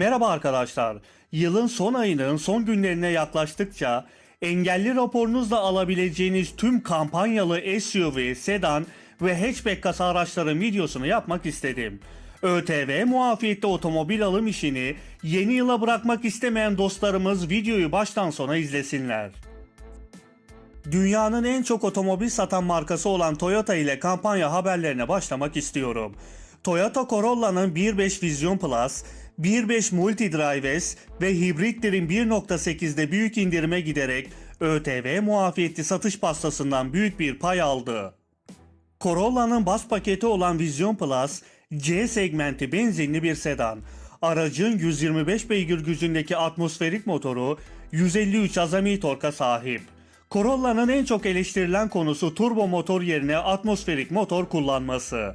Merhaba arkadaşlar. Yılın son ayının son günlerine yaklaştıkça engelli raporunuzla alabileceğiniz tüm kampanyalı SUV, sedan ve hatchback kasa araçların videosunu yapmak istedim. ÖTV muafiyette otomobil alım işini yeni yıla bırakmak istemeyen dostlarımız videoyu baştan sona izlesinler. Dünyanın en çok otomobil satan markası olan Toyota ile kampanya haberlerine başlamak istiyorum. Toyota Corolla'nın 1.5 Vision Plus, 1.5 Multidrive S ve hibritlerin 1.8'de büyük indirime giderek ÖTV muafiyetli satış pastasından büyük bir pay aldı. Corolla'nın bas paketi olan Vision Plus, C segmenti benzinli bir sedan. Aracın 125 beygir gücündeki atmosferik motoru 153 azami torka sahip. Corolla'nın en çok eleştirilen konusu turbo motor yerine atmosferik motor kullanması.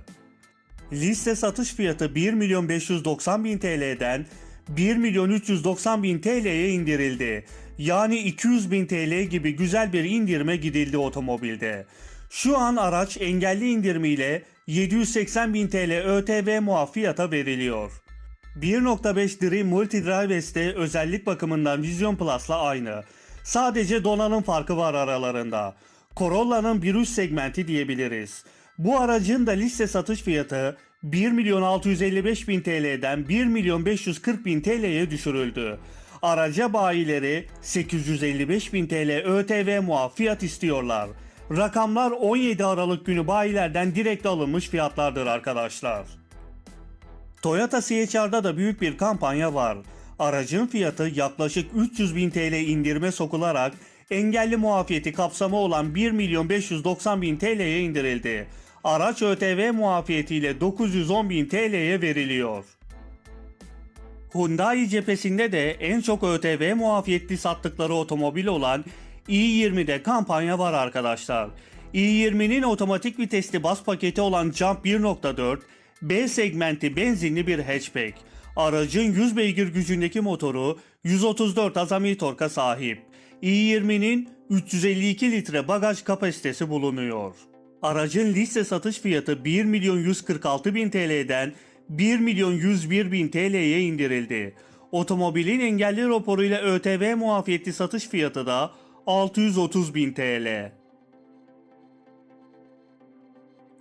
Liste satış fiyatı 1 milyon 590 bin TL'den 1 milyon 390 bin TL'ye indirildi. Yani 200 bin TL gibi güzel bir indirime gidildi otomobilde. Şu an araç engelli indirimiyle 780 bin TL ÖTV muaf fiyata veriliyor. 1.5 Dream Multidrive S de özellik bakımından Vision Plus'la aynı. Sadece donanım farkı var aralarında. Corolla'nın bir üst segmenti diyebiliriz. Bu aracın da liste satış fiyatı 1 milyon 655 bin TL'den 1 milyon 540 bin TL'ye düşürüldü. Araca bayileri 855 bin TL ÖTV muaf fiyat istiyorlar. Rakamlar 17 Aralık günü bayilerden direkt alınmış fiyatlardır arkadaşlar. Toyota CHR'da da büyük bir kampanya var. Aracın fiyatı yaklaşık 300 bin TL indirime sokularak engelli muafiyeti kapsamı olan 1 milyon 590 bin TL'ye indirildi. Araç ÖTV muafiyetiyle 910 bin TL'ye veriliyor. Hyundai cephesinde de en çok ÖTV muafiyetli sattıkları otomobil olan i20'de kampanya var arkadaşlar. i20'nin otomatik vitesli bas paketi olan Jump 1.4 B segmenti benzinli bir hatchback. Aracın 100 beygir gücündeki motoru 134 azami torka sahip. i20'nin 352 litre bagaj kapasitesi bulunuyor. Aracın liste satış fiyatı 1 milyon 146 bin TL'den 1 milyon 101 bin TL'ye indirildi. Otomobilin engelli raporuyla ÖTV muafiyetli satış fiyatı da 630 bin TL.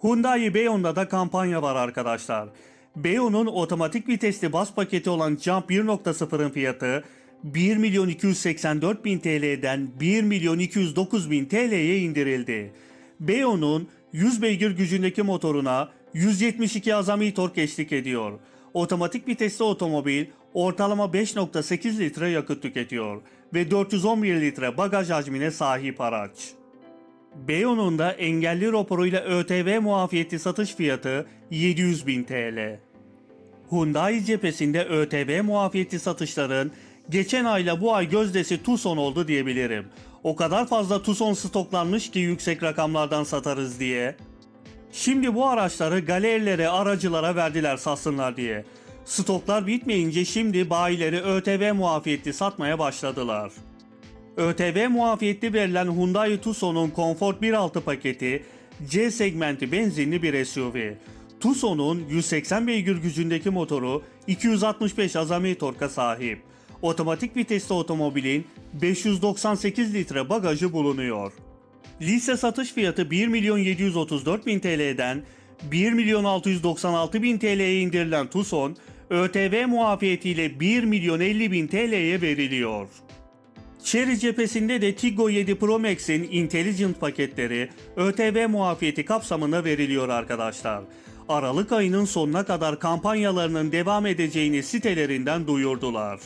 Hyundai Beyone'da da kampanya var arkadaşlar. Beyone'un otomatik vitesli bas paketi olan Jump 1.0'ın fiyatı 1 milyon 284 bin TL'den 1 milyon 209 bin TL'ye indirildi. Beyone'un 100 beygir gücündeki motoruna 172 azami tork eşlik ediyor. Otomatik vitesli otomobil ortalama 5.8 litre yakıt tüketiyor ve 411 litre bagaj hacmine sahip araç. Beyone'un da engelli raporuyla ÖTV muafiyeti satış fiyatı 700 bin TL. Hyundai cephesinde ÖTV muafiyeti satışların geçen ayla bu ay gözdesi Tucson oldu diyebilirim. O kadar fazla Tucson stoklanmış ki yüksek rakamlardan satarız diye. Şimdi bu araçları galerilere, aracılara verdiler satsınlar diye. Stoklar bitmeyince şimdi bayileri ÖTV muafiyetli satmaya başladılar. ÖTV muafiyetli verilen Hyundai Tucson'un Comfort 1.6 paketi C segmenti benzinli bir SUV. Tucson'un 180 beygir gücündeki motoru 265 azami torka sahip. Otomatik vitesli otomobilin 598 litre bagajı bulunuyor. Liste satış fiyatı 1 milyon 734 bin TL'den 1 milyon 696 bin TL'ye indirilen Tucson, ÖTV muafiyetiyle 1 milyon 50 bin TL'ye veriliyor. Chery cephesinde de Tiggo 7 Pro Max'in Intelligent paketleri ÖTV muafiyeti kapsamında veriliyor arkadaşlar. Aralık ayının sonuna kadar kampanyalarının devam edeceğini sitelerinden duyurdular.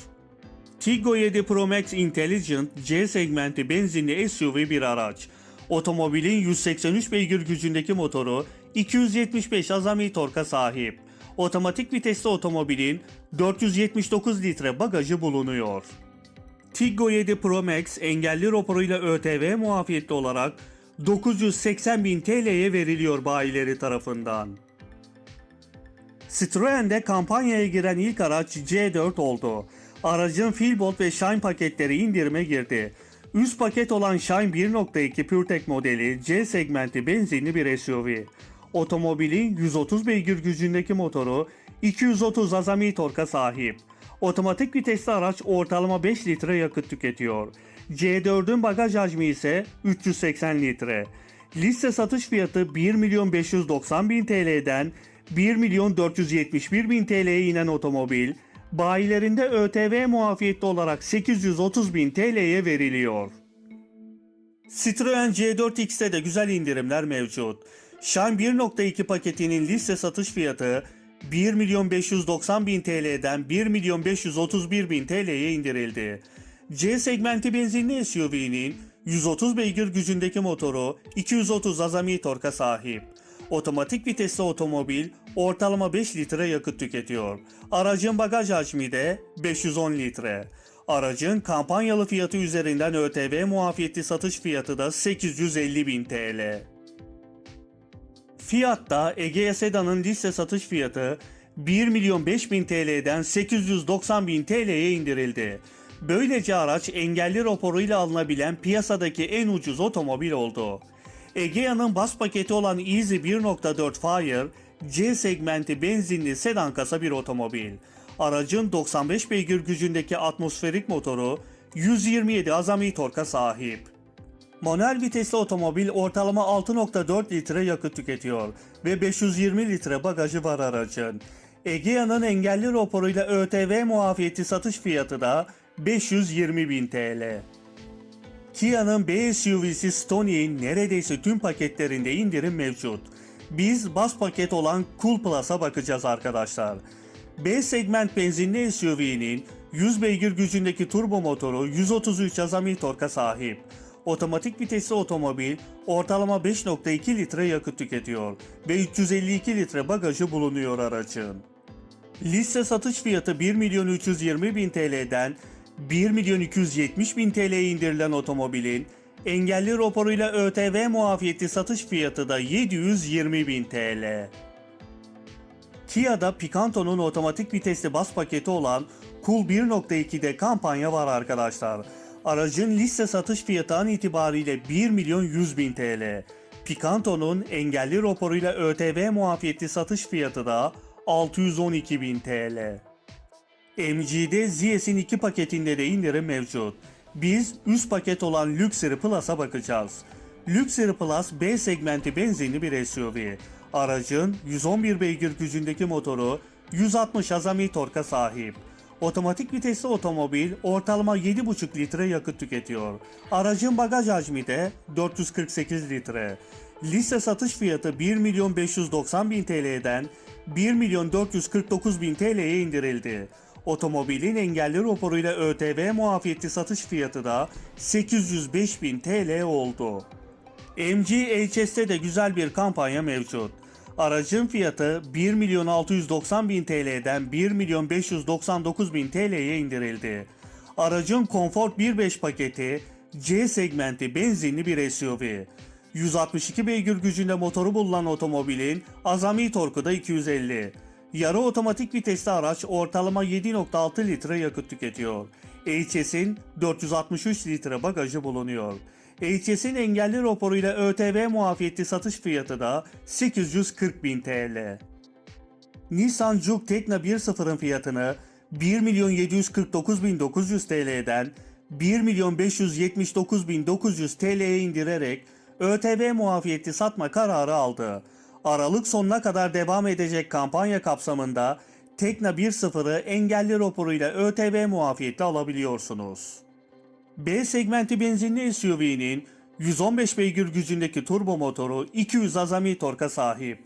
Tiggo 7 Pro Max Intelligent C segmenti benzinli SUV bir araç. Otomobilin 183 beygir gücündeki motoru 275 azami torka sahip. Otomatik vitesli otomobilin 479 litre bagajı bulunuyor. Tiggo 7 Pro Max engelli raporuyla ÖTV muafiyetli olarak 980 bin TL'ye veriliyor bayileri tarafından. Citroen'de kampanyaya giren ilk araç C4 oldu. Aracın Filbot ve Shine paketleri indirime girdi. Üst paket olan Shine 1.2 PureTech modeli C segmenti benzinli bir SUV. Otomobilin 130 beygir gücündeki motoru 230 azami torka sahip. Otomatik vitesli araç ortalama 5 litre yakıt tüketiyor. C4'ün bagaj hacmi ise 380 litre. Liste satış fiyatı 1 milyon 590 bin TL'den 1 milyon 471 bin TL'ye inen otomobil, bayilerinde ÖTV muafiyetli olarak 830 bin TL'ye veriliyor. Citroen C4X'te de güzel indirimler mevcut. Shine 1.2 paketinin liste satış fiyatı 1 milyon 590 bin TL'den 1 milyon 531 bin TL'ye indirildi. C segmenti benzinli SUV'nin 130 beygir gücündeki motoru 230 azami torka sahip. Otomatik vitesli otomobil ortalama 5 litre yakıt tüketiyor. Aracın bagaj hacmi de 510 litre. Aracın kampanyalı fiyatı üzerinden ÖTV muafiyetli satış fiyatı da 850 bin TL. Fiat'ta Egea Sedan'ın liste satış fiyatı 1 milyon 5 bin TL'den 890 bin TL'ye indirildi. Böylece araç engelli raporuyla alınabilen piyasadaki en ucuz otomobil oldu. Egea'nın bas paketi olan Easy 1.4 Fire, C segmenti benzinli sedan kasa bir otomobil. Aracın 95 beygir gücündeki atmosferik motoru 127 azami torka sahip. Manuel vitesli otomobil ortalama 6.4 litre yakıt tüketiyor ve 520 litre bagajı var aracın. Egea'nın engelli raporuyla ÖTV muafiyeti satış fiyatı da 520 bin TL. Kia'nın B SUV'si Stonia'nın neredeyse tüm paketlerinde indirim mevcut. Biz bas paket olan Cool Plus'a bakacağız arkadaşlar. B segment benzinli SUV'nin 100 beygir gücündeki turbo motoru 133 azami torka sahip. Otomatik vitesli otomobil ortalama 5.2 litre yakıt tüketiyor ve 352 litre bagajı bulunuyor aracın. Liste satış fiyatı 1 milyon 320 bin TL'den 1 milyon 270 bin TL'ye indirilen otomobilin engelli raporuyla ÖTV muafiyeti satış fiyatı da 720 bin TL. Kia'da Picanto'nun otomatik vitesli bas paketi olan Cool 1.2'de kampanya var arkadaşlar. Aracın liste satış fiyatı an itibariyle 1 milyon 100 bin TL. Picanto'nun engelli raporuyla ÖTV muafiyeti satış fiyatı da 612 bin TL. MG'de ZS'in iki paketinde de indirim mevcut. Biz üst paket olan Luxury Plus'a bakacağız. Luxury Plus B segmenti benzinli bir SUV. Aracın 111 beygir gücündeki motoru 160 azami torka sahip. Otomatik vitesli otomobil ortalama 7,5 litre yakıt tüketiyor. Aracın bagaj hacmi de 448 litre. Liste satış fiyatı 1 milyon 590 bin TL'den 1 milyon 449 bin TL'ye indirildi. Otomobilin engelli raporuyla ÖTV muafiyeti satış fiyatı da 805 bin TL oldu. MG HS'te de güzel bir kampanya mevcut. Aracın fiyatı 1 milyon 690 bin TL'den 1 milyon 599 bin TL'ye indirildi. Aracın Comfort 1.5 paketi C segmenti benzinli bir SUV. 162 beygir gücünde motoru bulunan otomobilin azami torku da 250. Yarı otomatik vitesli araç ortalama 7.6 litre yakıt tüketiyor. HS'in 463 litre bagajı bulunuyor. HS'in engelli raporuyla ÖTV muafiyetli satış fiyatı da 840 bin TL. Nissan Juke Tekna 1.0'ın fiyatını 1 milyon 749 bin 900 TL'den 1 milyon 579 bin 900 TL'ye indirerek ÖTV muafiyetli satma kararı aldı. Aralık sonuna kadar devam edecek kampanya kapsamında Tekna 1.0'ı engelli raporuyla ÖTV muafiyetli alabiliyorsunuz. B segmenti benzinli SUV'nin 115 beygir gücündeki turbo motoru 200 azami torka sahip.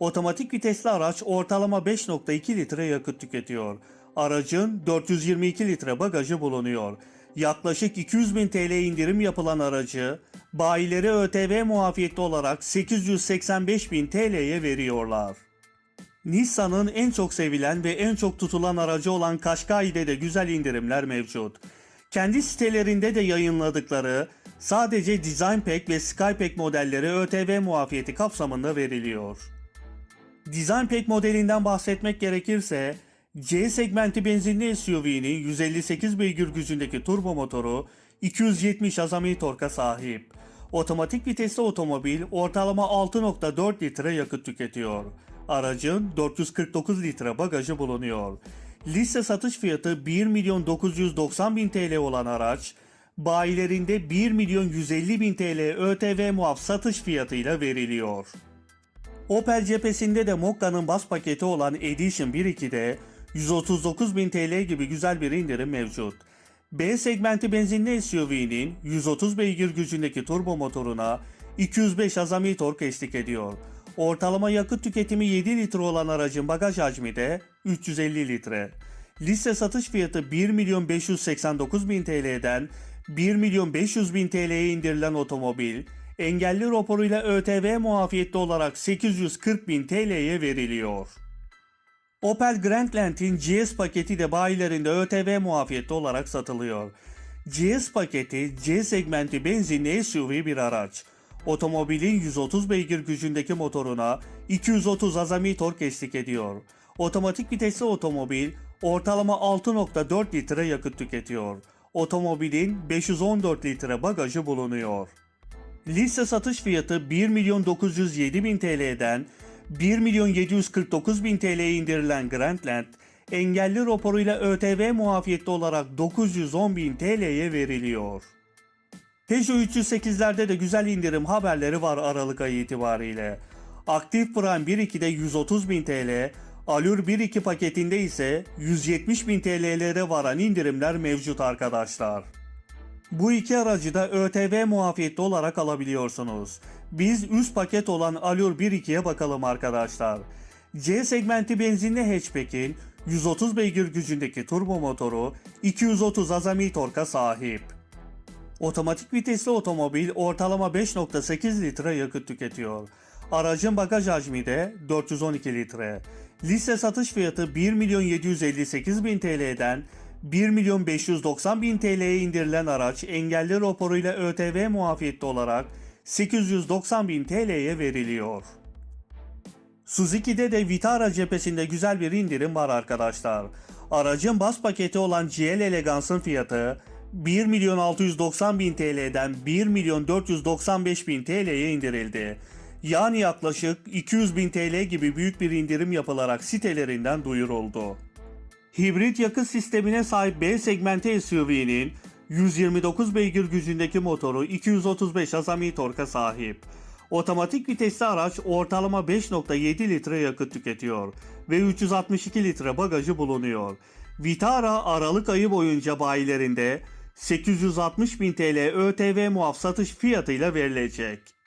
Otomatik vitesli araç ortalama 5.2 litre yakıt tüketiyor. Aracın 422 litre bagajı bulunuyor. Yaklaşık 200 bin TL indirim yapılan aracı bayileri ÖTV muafiyetli olarak 885 bin TL'ye veriyorlar. Nissan'ın en çok sevilen ve en çok tutulan aracı olan Qashqai'de de güzel indirimler mevcut. Kendi sitelerinde de yayınladıkları sadece Design Pack ve Skypack modelleri ÖTV muafiyeti kapsamında veriliyor. Design Pack modelinden bahsetmek gerekirse C segmenti benzinli SUV'nin 158 beygir gücündeki turbo motoru 270 azami torka sahip. Otomatik vitesli otomobil ortalama 6.4 litre yakıt tüketiyor. Aracın 449 litre bagajı bulunuyor. Liste satış fiyatı 1 milyon 990 bin TL olan araç, bayilerinde 1 milyon 150 bin TL ÖTV muaf satış fiyatıyla veriliyor. Opel cephesinde de Mokka'nın bas paketi olan Edition 1.2'de 139 bin TL gibi güzel bir indirim mevcut. B segmenti benzinli SUV'nin 130 beygir gücündeki turbo motoruna 205 azami tork eşlik ediyor. Ortalama yakıt tüketimi 7 litre olan aracın bagaj hacmi de 350 litre. Liste satış fiyatı 1 milyon 589 bin TL'den 1 milyon 500 bin TL'ye indirilen otomobil, engelli raporuyla ÖTV muafiyetli olarak 840 bin TL'ye veriliyor. Opel Grandland'in GS paketi de bayilerinde ÖTV muafiyetli olarak satılıyor. GS paketi C segmenti benzinli SUV bir araç. Otomobilin 130 beygir gücündeki motoruna 230 azami tork eşlik ediyor. Otomatik vitesli otomobil ortalama 6.4 litre yakıt tüketiyor. Otomobilin 514 litre bagajı bulunuyor. Liste satış fiyatı 1 milyon 907 bin TL'den 1 milyon 749 bin TL'ye indirilen Grandland, engelli raporuyla ÖTV muafiyetli olarak 910 bin TL'ye veriliyor. Peugeot 308'lerde de güzel indirim haberleri var Aralık ayı itibariyle. Aktif Prime 1.2'de 130 bin TL, Allure 1.2 paketinde ise 170 bin TL'lere varan indirimler mevcut arkadaşlar. Bu iki aracı da ÖTV muafiyetli olarak alabiliyorsunuz. Biz üst paket olan Allure 1.2'ye bakalım arkadaşlar. C segmenti benzinli hatchback'in 130 beygir gücündeki turbo motoru 230 azami torka sahip. Otomatik vitesli otomobil ortalama 5.8 litre yakıt tüketiyor. Aracın bagaj hacmi de 412 litre. Liste satış fiyatı 1 milyon 758 bin TL'den 1 milyon 590 bin TL'ye indirilen araç engelli raporuyla ÖTV muafiyetli olarak 890 bin TL'ye veriliyor. Suzuki'de de Vitara cephesinde güzel bir indirim var arkadaşlar. Aracın bas paketi olan GL Elegance'ın fiyatı 1 milyon 690 bin TL'den 1 milyon 495 bin TL'ye indirildi. Yani yaklaşık 200 bin TL gibi büyük bir indirim yapılarak sitelerinden duyuruldu. Hibrit yakıt sistemine sahip B segmenti SUV'nin 129 beygir gücündeki motoru 235 azami torka sahip. Otomatik vitesli araç ortalama 5.7 litre yakıt tüketiyor ve 362 litre bagajı bulunuyor. Vitara Aralık ayı boyunca bayilerinde 860 bin TL ÖTV muaf satış fiyatıyla verilecek.